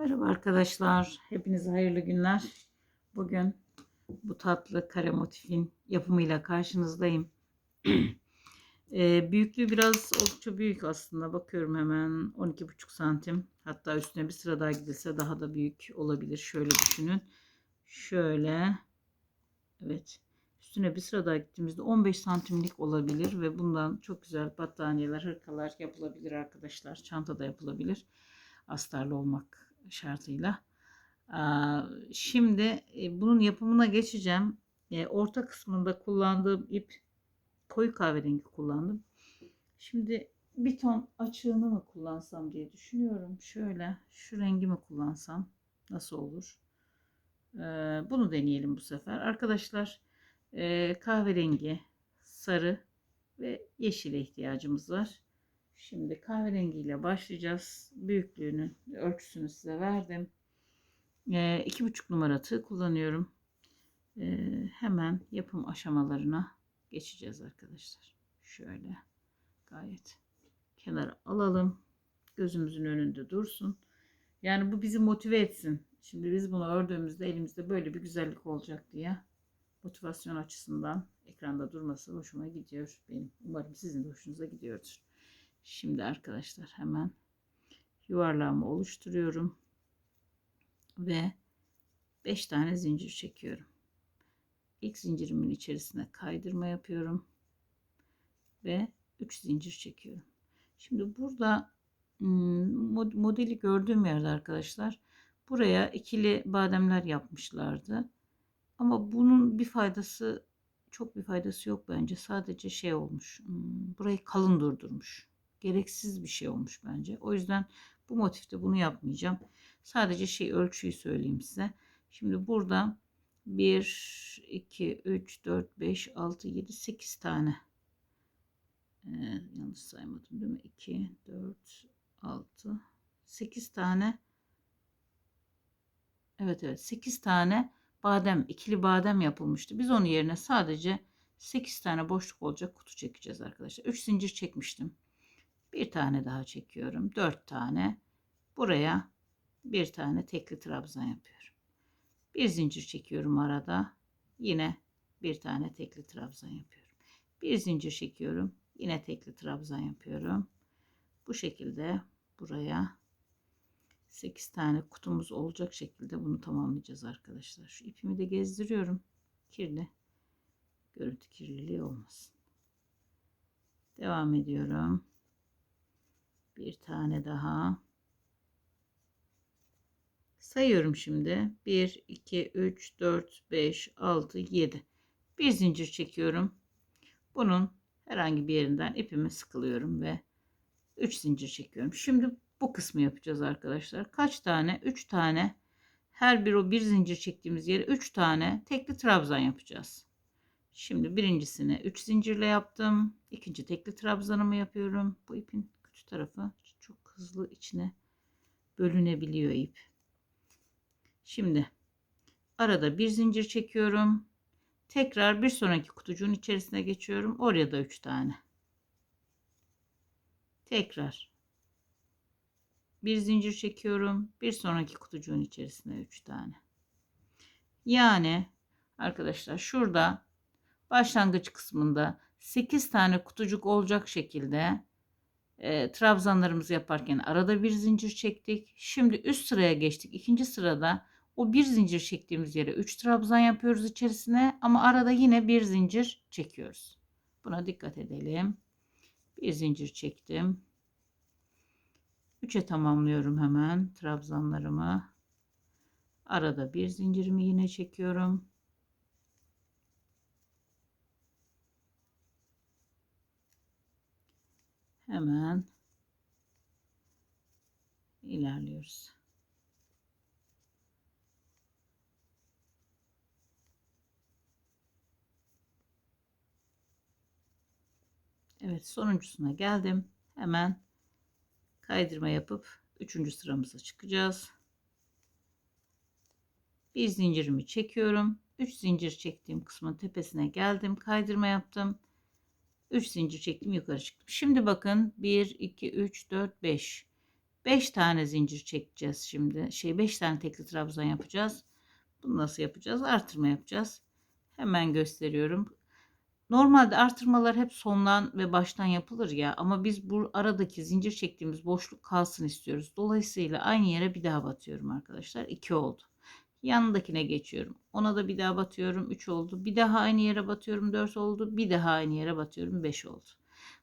Merhaba arkadaşlar. Hepinize hayırlı günler. Bugün bu tatlı kare motifin yapımıyla karşınızdayım. Ee, büyüklüğü biraz oldukça büyük aslında. Bakıyorum hemen 12,5 santim. Hatta üstüne bir sıra daha gidilse daha da büyük olabilir. Şöyle düşünün. Şöyle. Evet. Üstüne bir sıra daha gittiğimizde 15 santimlik olabilir ve bundan çok güzel battaniyeler, hırkalar yapılabilir arkadaşlar. Çanta da yapılabilir. Astarlı olmak şartıyla. Şimdi e, bunun yapımına geçeceğim. E, Orta kısmında kullandığım ip koyu kahverengi kullandım. Şimdi bir ton açığını mı kullansam diye düşünüyorum. Şöyle şu rengi mi kullansam nasıl olur? Ee, bunu deneyelim bu sefer. Arkadaşlar e, kahverengi, sarı ve yeşile ihtiyacımız var. Şimdi kahverengiyle başlayacağız. Büyüklüğünü, ölçüsünü size verdim. E, iki buçuk numara tığ kullanıyorum. E, hemen yapım aşamalarına geçeceğiz arkadaşlar. Şöyle gayet kenara alalım. Gözümüzün önünde dursun. Yani bu bizi motive etsin. Şimdi biz bunu ördüğümüzde elimizde böyle bir güzellik olacak diye motivasyon açısından ekranda durması hoşuma gidiyor benim. Umarım sizin de hoşunuza gidiyordur. Şimdi arkadaşlar hemen yuvarlağımı oluşturuyorum ve 5 tane zincir çekiyorum. İlk zincirimin içerisine kaydırma yapıyorum ve 3 zincir çekiyorum. Şimdi burada modeli gördüğüm yerde arkadaşlar buraya ikili bademler yapmışlardı. Ama bunun bir faydası çok bir faydası yok bence. Sadece şey olmuş. Burayı kalın durdurmuş. Gereksiz bir şey olmuş bence. O yüzden bu motifte bunu yapmayacağım. Sadece şey ölçüyü söyleyeyim size. Şimdi burada 1, 2, 3, 4, 5, 6, 7, 8 tane. Ee, yanlış saymadım değil mi? 2, 4, 6, 8 tane. Evet evet 8 tane badem, ikili badem yapılmıştı. Biz onun yerine sadece 8 tane boşluk olacak kutu çekeceğiz arkadaşlar. 3 zincir çekmiştim. Bir tane daha çekiyorum. 4 tane. Buraya bir tane tekli trabzan yapıyorum. Bir zincir çekiyorum arada. Yine bir tane tekli trabzan yapıyorum. Bir zincir çekiyorum. Yine tekli trabzan yapıyorum. Bu şekilde buraya 8 tane kutumuz olacak şekilde bunu tamamlayacağız arkadaşlar. Şu ipimi de gezdiriyorum. Kirli. Görüntü kirliliği olmasın. Devam ediyorum. Bir tane daha. Sayıyorum şimdi. 1, 2, 3, 4, 5, 6, 7. Bir zincir çekiyorum. Bunun herhangi bir yerinden ipimi sıkılıyorum ve 3 zincir çekiyorum. Şimdi bu kısmı yapacağız arkadaşlar. Kaç tane? 3 tane. Her bir o bir zincir çektiğimiz yere 3 tane tekli trabzan yapacağız. Şimdi birincisini 3 zincirle yaptım. İkinci tekli trabzanımı yapıyorum. Bu ipin tarafı çok hızlı içine bölünebiliyor ip. Şimdi arada bir zincir çekiyorum. Tekrar bir sonraki kutucuğun içerisine geçiyorum. Oraya da 3 tane. Tekrar bir zincir çekiyorum. Bir sonraki kutucuğun içerisine 3 tane. Yani arkadaşlar şurada başlangıç kısmında 8 tane kutucuk olacak şekilde e, trabzanlarımızı yaparken arada bir zincir çektik. Şimdi üst sıraya geçtik. İkinci sırada o bir zincir çektiğimiz yere 3 trabzan yapıyoruz içerisine ama arada yine bir zincir çekiyoruz. Buna dikkat edelim. Bir zincir çektim. 3'e tamamlıyorum hemen trabzanlarımı. Arada bir zincirimi yine çekiyorum. Hemen ilerliyoruz. Evet sonuncusuna geldim. Hemen kaydırma yapıp 3. sıramıza çıkacağız. Bir zincirimi çekiyorum. 3 zincir çektiğim kısmın tepesine geldim. Kaydırma yaptım. 3 zincir çektim yukarı çıktım. Şimdi bakın 1 2 3 4 5 5 tane zincir çekeceğiz şimdi. Şey 5 tane tekli trabzan yapacağız. Bunu nasıl yapacağız? Artırma yapacağız. Hemen gösteriyorum. Normalde artırmalar hep sondan ve baştan yapılır ya ama biz bu aradaki zincir çektiğimiz boşluk kalsın istiyoruz. Dolayısıyla aynı yere bir daha batıyorum arkadaşlar. 2 oldu. Yanındakine geçiyorum. Ona da bir daha batıyorum. 3 oldu. Bir daha aynı yere batıyorum. 4 oldu. Bir daha aynı yere batıyorum. 5 oldu.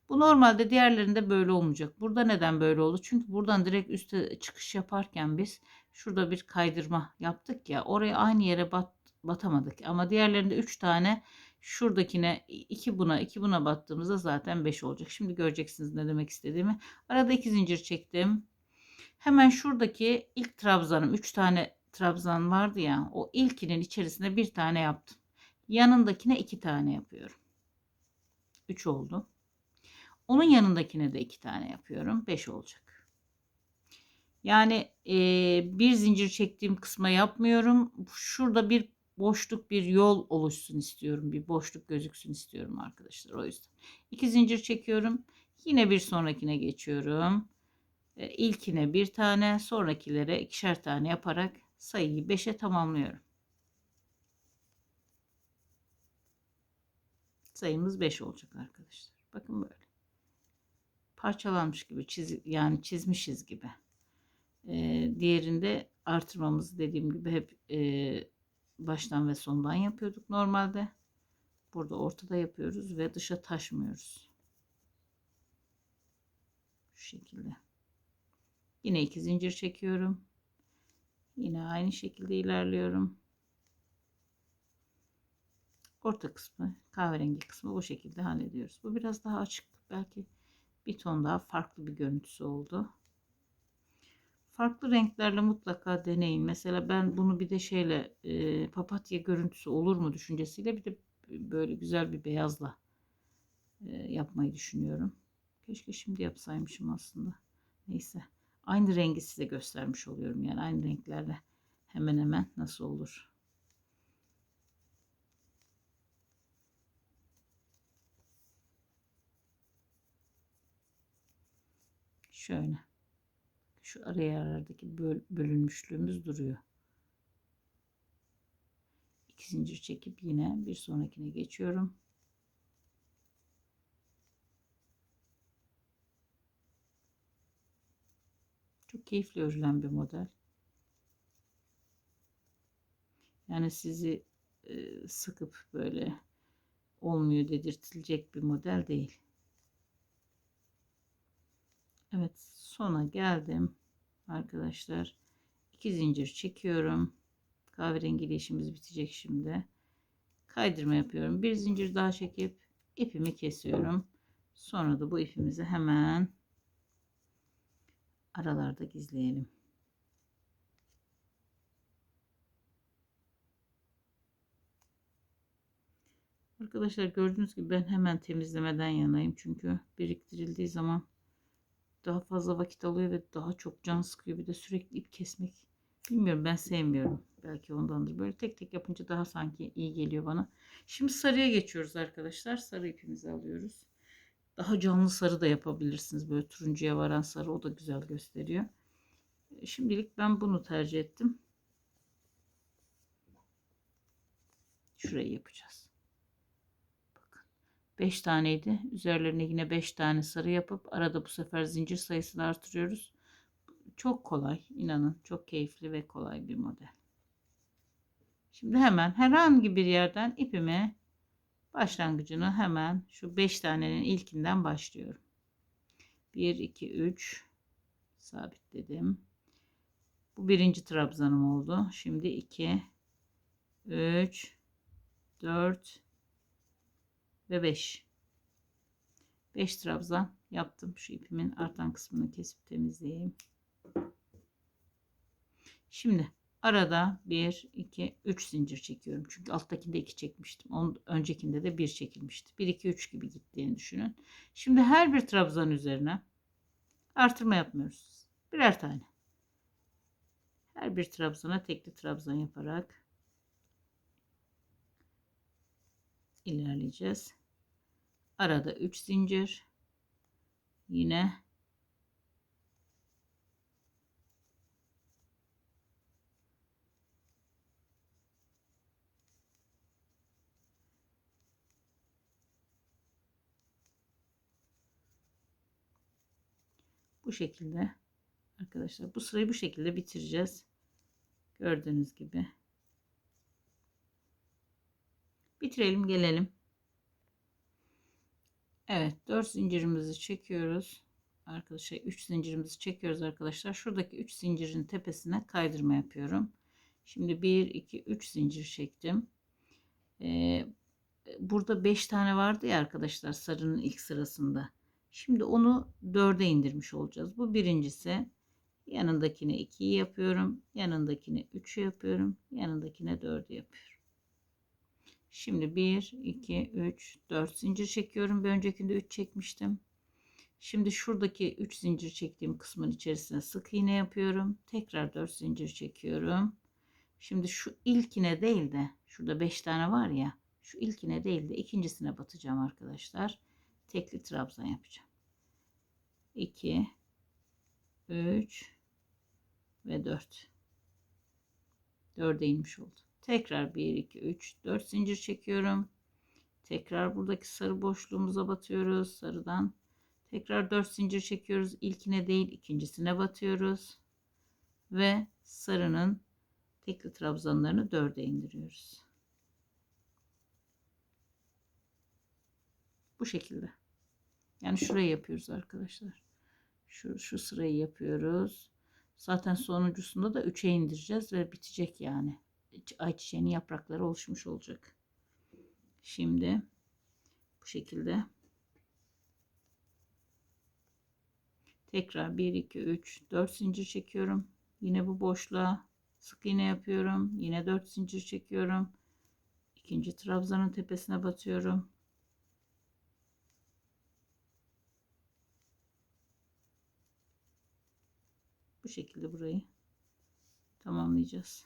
Bu normalde diğerlerinde böyle olmayacak. Burada neden böyle oldu? Çünkü buradan direkt üste çıkış yaparken biz şurada bir kaydırma yaptık ya. Oraya aynı yere bat, batamadık. Ama diğerlerinde 3 tane şuradakine 2 buna 2 buna battığımızda zaten 5 olacak. Şimdi göreceksiniz ne demek istediğimi. Arada 2 zincir çektim. Hemen şuradaki ilk trabzanım 3 tane trabzan vardı ya. O ilkinin içerisine bir tane yaptım. Yanındakine 2 tane yapıyorum. 3 oldu. Onun yanındakine de 2 tane yapıyorum. 5 olacak. Yani e, bir zincir çektiğim kısma yapmıyorum. Şurada bir boşluk bir yol oluşsun istiyorum. Bir boşluk gözüksün istiyorum arkadaşlar. O yüzden. iki zincir çekiyorum. Yine bir sonrakine geçiyorum. E, ilkine bir tane sonrakilere ikişer tane yaparak sayıyı 5'e tamamlıyorum. Sayımız 5 olacak arkadaşlar. Bakın böyle. Parçalanmış gibi çiz yani çizmişiz gibi. Ee, diğerinde artırmamızı dediğim gibi hep e, baştan ve sondan yapıyorduk normalde. Burada ortada yapıyoruz ve dışa taşmıyoruz. Şu şekilde. Yine iki zincir çekiyorum. Yine aynı şekilde ilerliyorum. Orta kısmı, kahverengi kısmı bu şekilde hallediyoruz. Bu biraz daha açık. Belki bir ton daha farklı bir görüntüsü oldu. Farklı renklerle mutlaka deneyin. Mesela ben bunu bir de şeyle e, papatya görüntüsü olur mu düşüncesiyle bir de böyle güzel bir beyazla e, yapmayı düşünüyorum. Keşke şimdi yapsaymışım aslında. Neyse. Aynı rengi size göstermiş oluyorum. Yani aynı renklerle hemen hemen nasıl olur. Şöyle. Şu araya aradaki böl bölünmüşlüğümüz duruyor. İki zincir çekip yine bir sonrakine geçiyorum. Çok keyifli örülen bir model. Yani sizi e, sıkıp böyle olmuyor dedirtilecek bir model değil. Evet sona geldim arkadaşlar. İki zincir çekiyorum. Kahverengi işimiz bitecek şimdi. Kaydırma yapıyorum. Bir zincir daha çekip ipimi kesiyorum. Sonra da bu ipimizi hemen aralarda gizleyelim. Arkadaşlar gördüğünüz gibi ben hemen temizlemeden yanayım. Çünkü biriktirildiği zaman daha fazla vakit alıyor ve daha çok can sıkıyor. Bir de sürekli ip kesmek bilmiyorum ben sevmiyorum. Belki ondandır. Böyle tek tek yapınca daha sanki iyi geliyor bana. Şimdi sarıya geçiyoruz arkadaşlar. Sarı ipimizi alıyoruz. Daha canlı sarı da yapabilirsiniz. Böyle turuncuya varan sarı o da güzel gösteriyor. Şimdilik ben bunu tercih ettim. Şurayı yapacağız. 5 taneydi. Üzerlerine yine 5 tane sarı yapıp arada bu sefer zincir sayısını artırıyoruz. Çok kolay. inanın çok keyifli ve kolay bir model. Şimdi hemen herhangi bir yerden ipimi başlangıcını hemen şu 5 tanenin ilkinden başlıyorum. 1 2 3 sabitledim. Bu birinci trabzanım oldu. Şimdi 2 3 4 ve 5. 5 trabzan yaptım. Şu ipimin artan kısmını kesip temizleyeyim. Şimdi arada 1, 2, 3 zincir çekiyorum. Çünkü alttakinde 2 çekmiştim. Onun öncekinde de 1 çekilmişti. 1, 2, 3 gibi gittiğini düşünün. Şimdi her bir trabzan üzerine artırma yapmıyoruz. Birer tane. Her bir trabzana tekli trabzan yaparak ilerleyeceğiz. Arada 3 zincir. Yine Bu şekilde arkadaşlar bu sırayı bu şekilde bitireceğiz. Gördüğünüz gibi. Bitirelim gelelim. Evet 4 zincirimizi çekiyoruz. Arkadaşlar 3 zincirimizi çekiyoruz arkadaşlar. Şuradaki 3 zincirin tepesine kaydırma yapıyorum. Şimdi 1 2 3 zincir çektim. Ee, burada 5 tane vardı ya arkadaşlar sarının ilk sırasında. Şimdi onu 4'e indirmiş olacağız. Bu birincisi. Yanındakine 2'yi yapıyorum. Yanındakine 3'ü yapıyorum. Yanındakine 4'ü yapıyorum. Şimdi 1, 2, 3, 4 zincir çekiyorum. Bir öncekinde 3 çekmiştim. Şimdi şuradaki 3 zincir çektiğim kısmın içerisine sık iğne yapıyorum. Tekrar 4 zincir çekiyorum. Şimdi şu ilkine değil de şurada 5 tane var ya şu ilkine değil de ikincisine batacağım arkadaşlar. Tekli trabzan yapacağım. 2 3 ve 4 4'e inmiş oldu. Tekrar 1 2 3 4 zincir çekiyorum. Tekrar buradaki sarı boşluğumuza batıyoruz. Sarıdan tekrar 4 zincir çekiyoruz. İlkine değil ikincisine batıyoruz. Ve sarının tekli trabzanlarını 4'e indiriyoruz. Bu şekilde. Yani şurayı yapıyoruz arkadaşlar. Şu, şu sırayı yapıyoruz. Zaten sonuncusunda da 3'e indireceğiz ve bitecek yani. Ayçiçeğinin yaprakları oluşmuş olacak. Şimdi bu şekilde tekrar 1 2 3 4 zincir çekiyorum. Yine bu boşluğa sık iğne yapıyorum. Yine 4 zincir çekiyorum. İkinci trabzanın tepesine batıyorum. Bu şekilde burayı tamamlayacağız.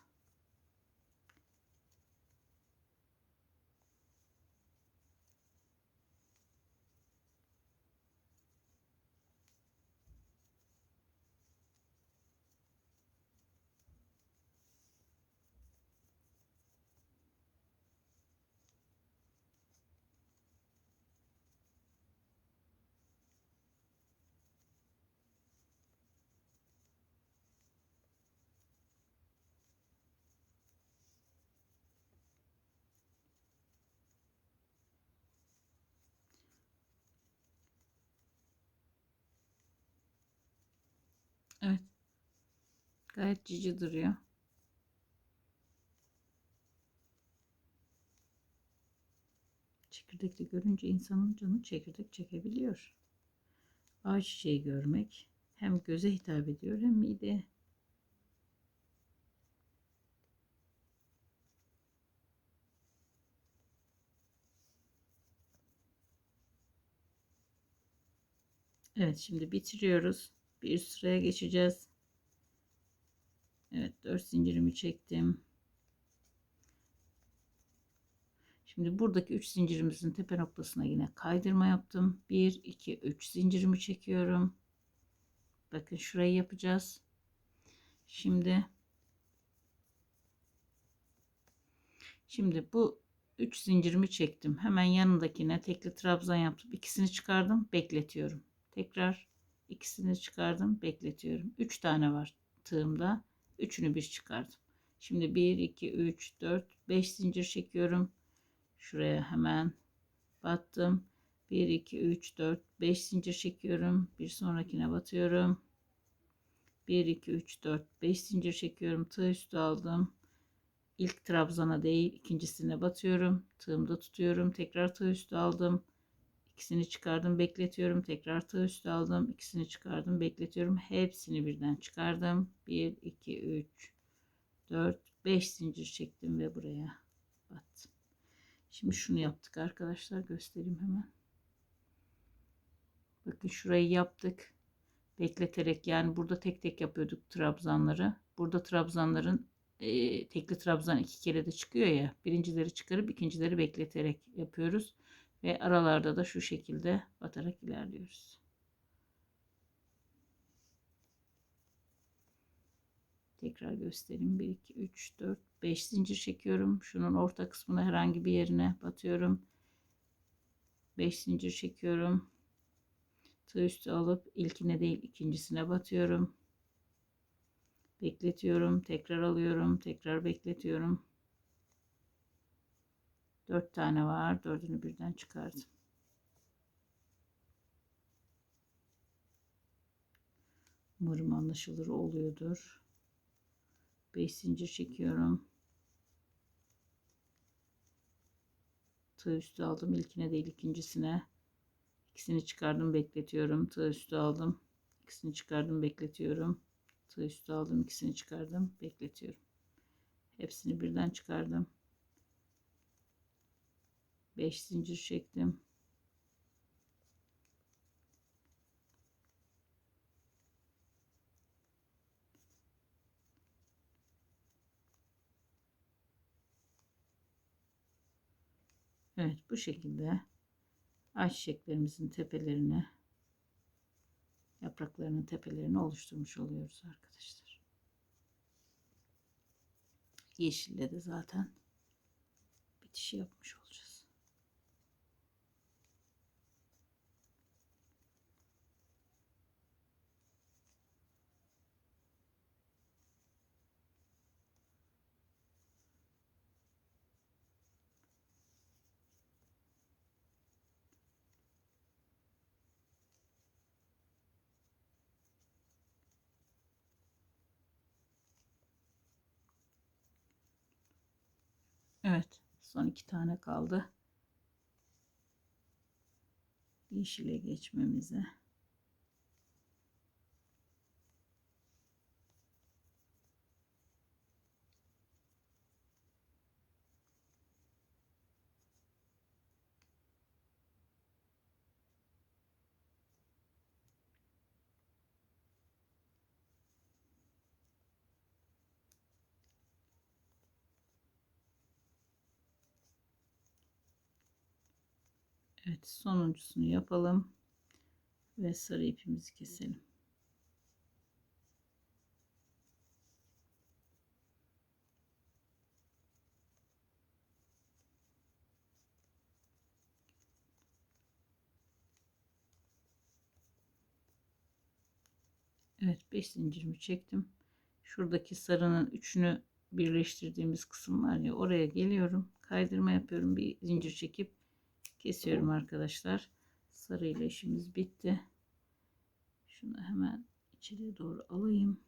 Evet. Gayet cici duruyor. Çekirdekli görünce insanın canı çekirdek çekebiliyor. Ağaç görmek hem göze hitap ediyor hem mideye. Evet şimdi bitiriyoruz bir sıraya geçeceğiz. Evet 4 zincirimi çektim. Şimdi buradaki 3 zincirimizin tepe noktasına yine kaydırma yaptım. 1 2 3 zincirimi çekiyorum. Bakın şurayı yapacağız. Şimdi Şimdi bu 3 zincirimi çektim. Hemen yanındakine tekli trabzan yaptım. İkisini çıkardım, bekletiyorum. Tekrar ikisini çıkardım bekletiyorum. 3 tane var tığımda üçünü bir çıkardım. Şimdi 1 2 3 4 5 zincir çekiyorum. Şuraya hemen battım. 1 2 3 4 5 zincir çekiyorum. Bir sonrakine batıyorum. 1 2 3 4 5 zincir çekiyorum. Tığ üstü aldım. İlk trabzana değil ikincisine batıyorum. Tığımda tutuyorum. Tekrar tığ üstü aldım ikisini çıkardım bekletiyorum. Tekrar tığ üstü aldım. İkisini çıkardım bekletiyorum. Hepsini birden çıkardım. 1 2 3 4 5 zincir çektim ve buraya battım. Şimdi şunu yaptık arkadaşlar. Göstereyim hemen. Bakın şurayı yaptık. Bekleterek yani burada tek tek yapıyorduk trabzanları. Burada trabzanların e, tekli trabzan iki kere de çıkıyor ya. Birincileri çıkarıp ikincileri bekleterek yapıyoruz ve aralarda da şu şekilde batarak ilerliyoruz. Tekrar göstereyim. 1, 2, 3, 4, 5 zincir çekiyorum. Şunun orta kısmına herhangi bir yerine batıyorum. 5 zincir çekiyorum. Tığ üstü alıp ilkine değil ikincisine batıyorum. Bekletiyorum. Tekrar alıyorum. Tekrar bekletiyorum. Dört tane var. Dördünü birden çıkardım. Umarım anlaşılır oluyordur. 5 zincir çekiyorum. Tığ üstü aldım. İlkine değil ikincisine. İkisini çıkardım bekletiyorum. Tığ üstü aldım. İkisini çıkardım bekletiyorum. Tığ üstü aldım. ikisini çıkardım bekletiyorum. Hepsini birden çıkardım. 5 zincir çektim. Evet bu şekilde ayçiçeklerimizin tepelerini yapraklarının tepelerini oluşturmuş oluyoruz arkadaşlar. Yeşille de zaten bitiş yapmış olacağız. Evet. Son iki tane kaldı. Yeşile geçmemize. Evet sonuncusunu yapalım ve sarı ipimizi keselim. Evet 5 zincirimi çektim. Şuradaki sarının üçünü birleştirdiğimiz kısım var ya oraya geliyorum. Kaydırma yapıyorum. Bir zincir çekip kesiyorum arkadaşlar. Sarı ile işimiz bitti. Şunu hemen içeri doğru alayım.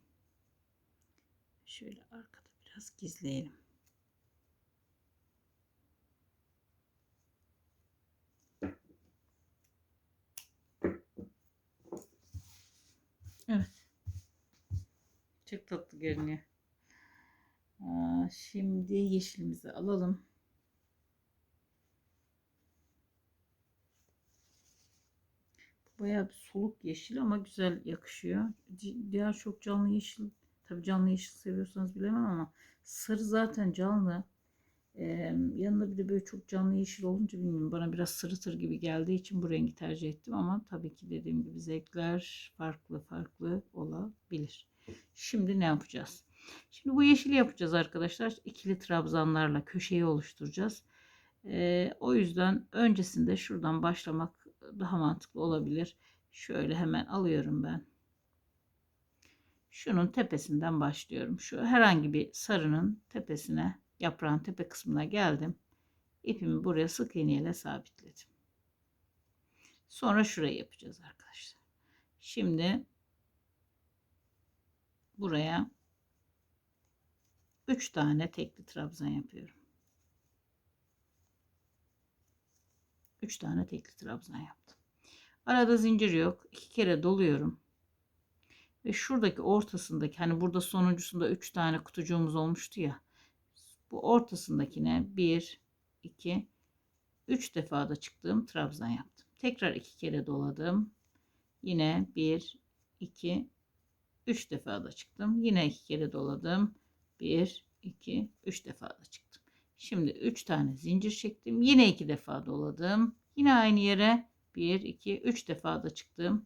Şöyle arkada biraz gizleyelim. Evet. Çok tatlı görünüyor. Aa, şimdi yeşilimizi alalım. Bayağı bir soluk yeşil ama güzel yakışıyor. Diğer çok canlı yeşil. Tabi canlı yeşil seviyorsanız bilemem ama sarı zaten canlı. Ee, yanında bir de böyle çok canlı yeşil olunca bilmiyorum bana biraz sırıtır gibi geldiği için bu rengi tercih ettim ama tabii ki dediğim gibi zevkler farklı farklı olabilir. Şimdi ne yapacağız? Şimdi bu yeşili yapacağız arkadaşlar. İkili trabzanlarla köşeyi oluşturacağız. Ee, o yüzden öncesinde şuradan başlamak daha mantıklı olabilir. Şöyle hemen alıyorum ben. Şunun tepesinden başlıyorum. Şu herhangi bir sarının tepesine, yaprağın tepe kısmına geldim. İpimi buraya sık iğneyle sabitledim. Sonra şurayı yapacağız arkadaşlar. Şimdi buraya 3 tane tekli trabzan yapıyorum. 3 tane tekli trabzan yaptım. Arada zincir yok. 2 kere doluyorum. Ve şuradaki ortasındaki hani burada sonuncusunda 3 tane kutucuğumuz olmuştu ya. Bu ortasındakine 1 2 3 defa da çıktığım trabzan yaptım. Tekrar 2 kere doladım. Yine 1 2 3 defa da çıktım. Yine 2 kere doladım. 1 2 3 defa da çıktım. Şimdi 3 tane zincir çektim. Yine 2 defa doladım. Yine aynı yere 1, 2, 3 defa da çıktım.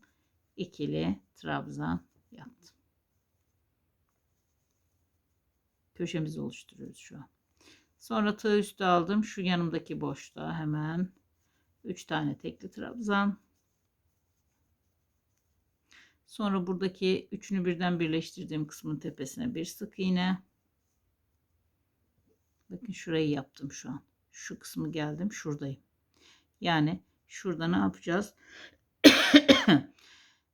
İkili trabzan yaptım. Köşemizi oluşturuyoruz şu an. Sonra tığ üstü aldım. Şu yanımdaki boşluğa hemen 3 tane tekli trabzan. Sonra buradaki üçünü birden birleştirdiğim kısmın tepesine bir sık iğne. Bakın şurayı yaptım şu an. Şu kısmı geldim şuradayım. Yani şurada ne yapacağız?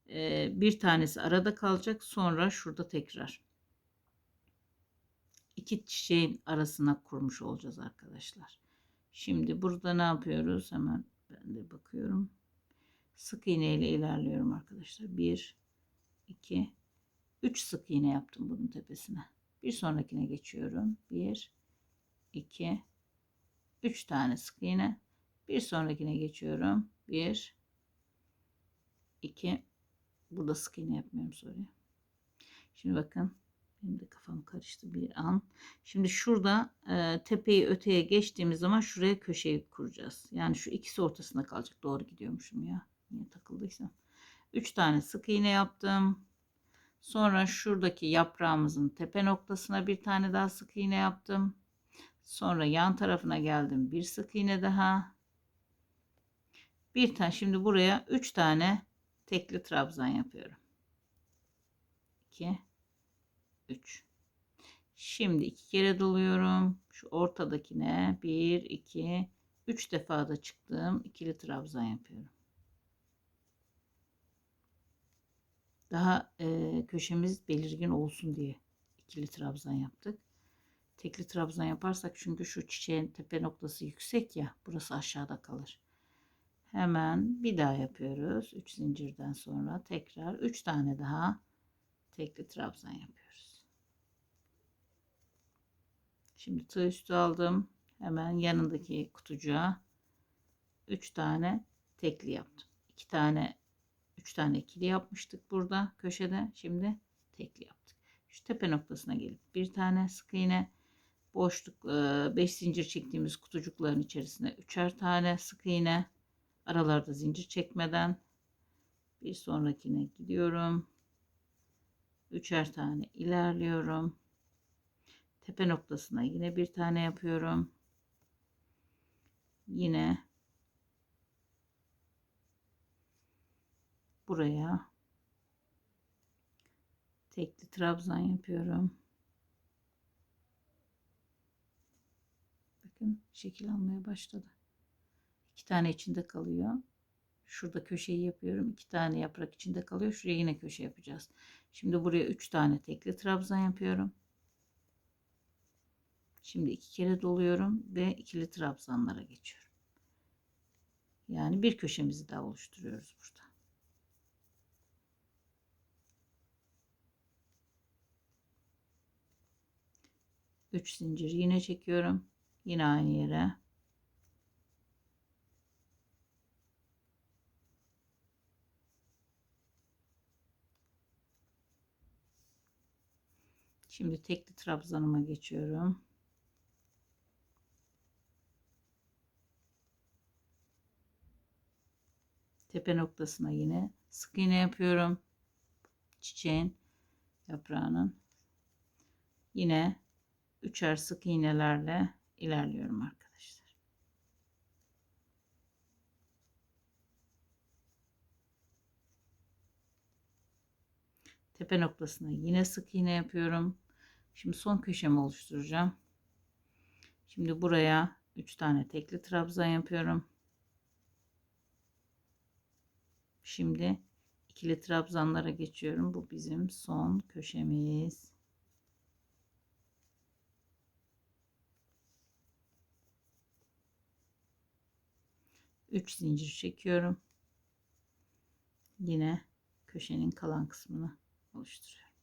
Ee, bir tanesi arada kalacak. Sonra şurada tekrar. iki çiçeğin arasına kurmuş olacağız arkadaşlar. Şimdi burada ne yapıyoruz? Hemen ben de bakıyorum. Sık iğne ile ilerliyorum arkadaşlar. 1 2 3 sık iğne yaptım bunun tepesine. Bir sonrakine geçiyorum. 1 2 3 tane sık iğne. Bir sonrakine geçiyorum. 1 2 Burada sık iğne yapmıyorum soruyu. Şimdi bakın benim de kafam karıştı bir an. Şimdi şurada e, tepeyi öteye geçtiğimiz zaman şuraya köşeyi kuracağız. Yani şu ikisi ortasında kalacak. Doğru gidiyormuşum ya. Niye takıldıysam. 3 tane sık iğne yaptım. Sonra şuradaki yaprağımızın tepe noktasına bir tane daha sık iğne yaptım. Sonra yan tarafına geldim. Bir sık iğne daha. Bir tane şimdi buraya 3 tane tekli trabzan yapıyorum. 2 3 Şimdi iki kere doluyorum. Şu ortadakine 1 2 3 defa da çıktım. ikili trabzan yapıyorum. Daha e, köşemiz belirgin olsun diye ikili trabzan yaptık. Tekli trabzan yaparsak çünkü şu çiçeğin tepe noktası yüksek ya burası aşağıda kalır. Hemen bir daha yapıyoruz. 3 zincirden sonra tekrar 3 tane daha tekli trabzan yapıyoruz. Şimdi tığ üstü aldım. Hemen yanındaki kutucuğa 3 tane tekli yaptım. 2 tane 3 tane ikili yapmıştık burada köşede. Şimdi tekli yaptık. Şu tepe noktasına gelip bir tane sık iğne boşluk 5 zincir çektiğimiz kutucukların içerisine üçer tane sık iğne aralarda zincir çekmeden bir sonrakine gidiyorum. Üçer tane ilerliyorum. Tepe noktasına yine bir tane yapıyorum. Yine buraya tekli trabzan yapıyorum. Bakın şekil almaya başladı. İki tane içinde kalıyor. Şurada köşeyi yapıyorum. iki tane yaprak içinde kalıyor. Şuraya yine köşe yapacağız. Şimdi buraya üç tane tekli trabzan yapıyorum. Şimdi iki kere doluyorum ve ikili trabzanlara geçiyorum. Yani bir köşemizi daha oluşturuyoruz burada. Üç zincir yine çekiyorum. Yine aynı yere. Şimdi tekli trabzanıma geçiyorum. Tepe noktasına yine sık iğne yapıyorum. Çiçeğin yaprağının yine üçer sık iğnelerle ilerliyorum arkadaşlar. Tepe noktasına yine sık iğne yapıyorum. Şimdi son köşemi oluşturacağım. Şimdi buraya 3 tane tekli trabzan yapıyorum. Şimdi ikili trabzanlara geçiyorum. Bu bizim son köşemiz. Üç zincir çekiyorum. Yine köşenin kalan kısmını oluşturuyorum.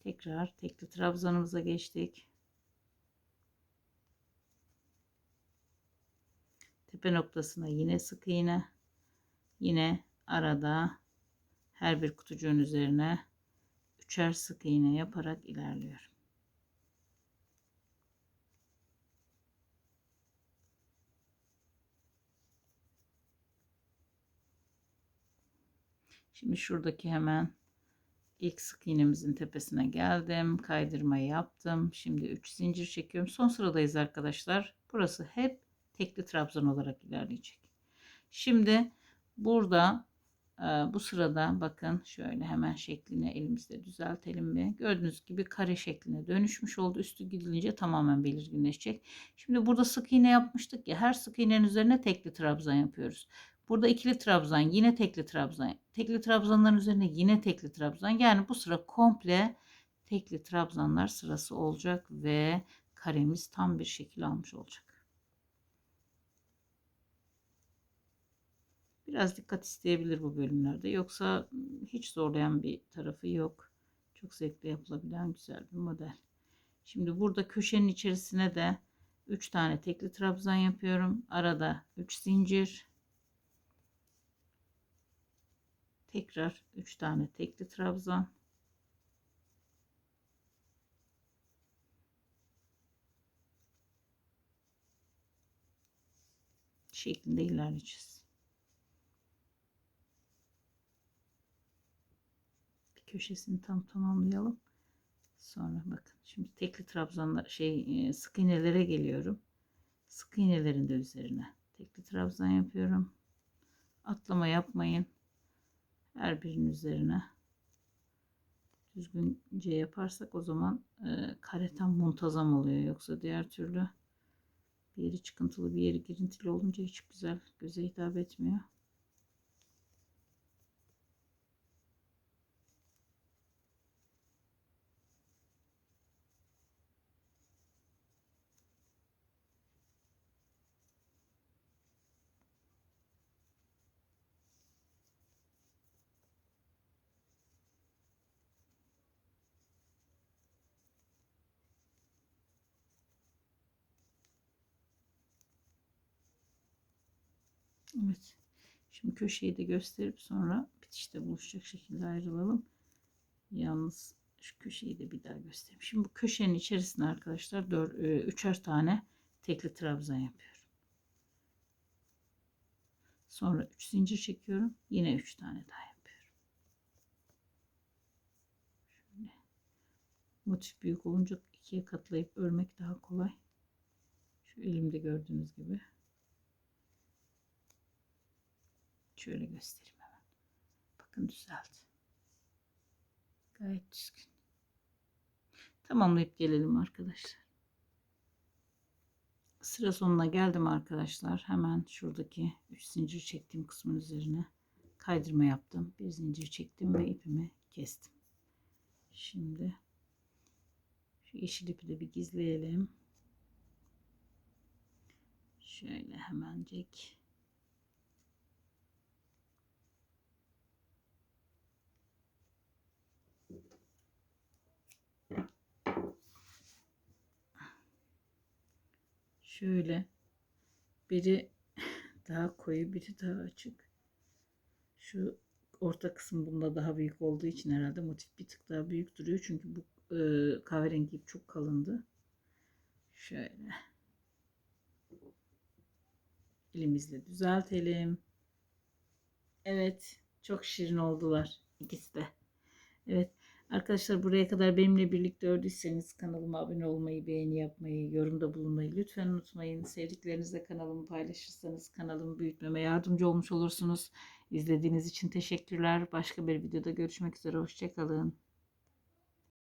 Tekrar tekli trabzanımıza geçtik. Tepe noktasına yine sık iğne. Yine arada her bir kutucuğun üzerine üçer sık iğne yaparak ilerliyorum. Şimdi şuradaki hemen ilk sık iğnemizin tepesine geldim. Kaydırmayı yaptım. Şimdi 3 zincir çekiyorum. Son sıradayız arkadaşlar. Burası hep tekli trabzan olarak ilerleyecek. Şimdi burada e, bu sırada bakın şöyle hemen şeklini elimizde düzeltelim mi? Gördüğünüz gibi kare şekline dönüşmüş oldu. Üstü gidilince tamamen belirginleşecek. Şimdi burada sık iğne yapmıştık ya. Her sık iğnenin üzerine tekli trabzan yapıyoruz. Burada ikili trabzan, yine tekli trabzan. Tekli trabzanların üzerine yine tekli trabzan. Yani bu sıra komple tekli trabzanlar sırası olacak ve karemiz tam bir şekil almış olacak. Biraz dikkat isteyebilir bu bölümlerde. Yoksa hiç zorlayan bir tarafı yok. Çok zevkle yapılabilen güzel bir model. Şimdi burada köşenin içerisine de 3 tane tekli trabzan yapıyorum. Arada 3 zincir. Tekrar 3 tane tekli trabzan. şeklinde ilerleyeceğiz. Bir köşesini tam tamamlayalım. Sonra bakın şimdi tekli trabzanlar şey e, sık iğnelere geliyorum. Sık iğnelerin de üzerine tekli trabzan yapıyorum. Atlama yapmayın. Her birinin üzerine düzgünce yaparsak o zaman e, kare tam muntazam oluyor. Yoksa diğer türlü bir yeri çıkıntılı bir yeri girintili olunca hiç güzel göze hitap etmiyor. Evet. Şimdi köşeyi de gösterip sonra bitişte buluşacak şekilde ayrılalım. Yalnız şu köşeyi de bir daha göstereyim. Şimdi bu köşenin içerisine arkadaşlar 4 üçer tane tekli trabzan yapıyorum. Sonra 3 zincir çekiyorum. Yine 3 tane daha yapıyorum. Şöyle. Motif büyük olunca ikiye katlayıp örmek daha kolay. Şu elimde gördüğünüz gibi. Şöyle göstereyim hemen. Bakın düzeldi. Gayet düzgün. Tamamlayıp gelelim arkadaşlar. Sıra sonuna geldim arkadaşlar. Hemen şuradaki 3 zincir çektiğim kısmın üzerine kaydırma yaptım. Bir zincir çektim ve ipimi kestim. Şimdi şu yeşil ipi de bir gizleyelim. Şöyle hemencik Şöyle biri daha koyu biri daha açık. Şu orta kısım bunda daha büyük olduğu için herhalde motif bir tık daha büyük duruyor. Çünkü bu e, kahverengi ip çok kalındı. Şöyle. Elimizle düzeltelim. Evet. Çok şirin oldular. ikisi de. Evet. Arkadaşlar buraya kadar benimle birlikte ördüyseniz kanalıma abone olmayı, beğeni yapmayı, yorumda bulunmayı lütfen unutmayın. Sevdiklerinizle kanalımı paylaşırsanız kanalımı büyütmeme yardımcı olmuş olursunuz. İzlediğiniz için teşekkürler. Başka bir videoda görüşmek üzere. Hoşçakalın.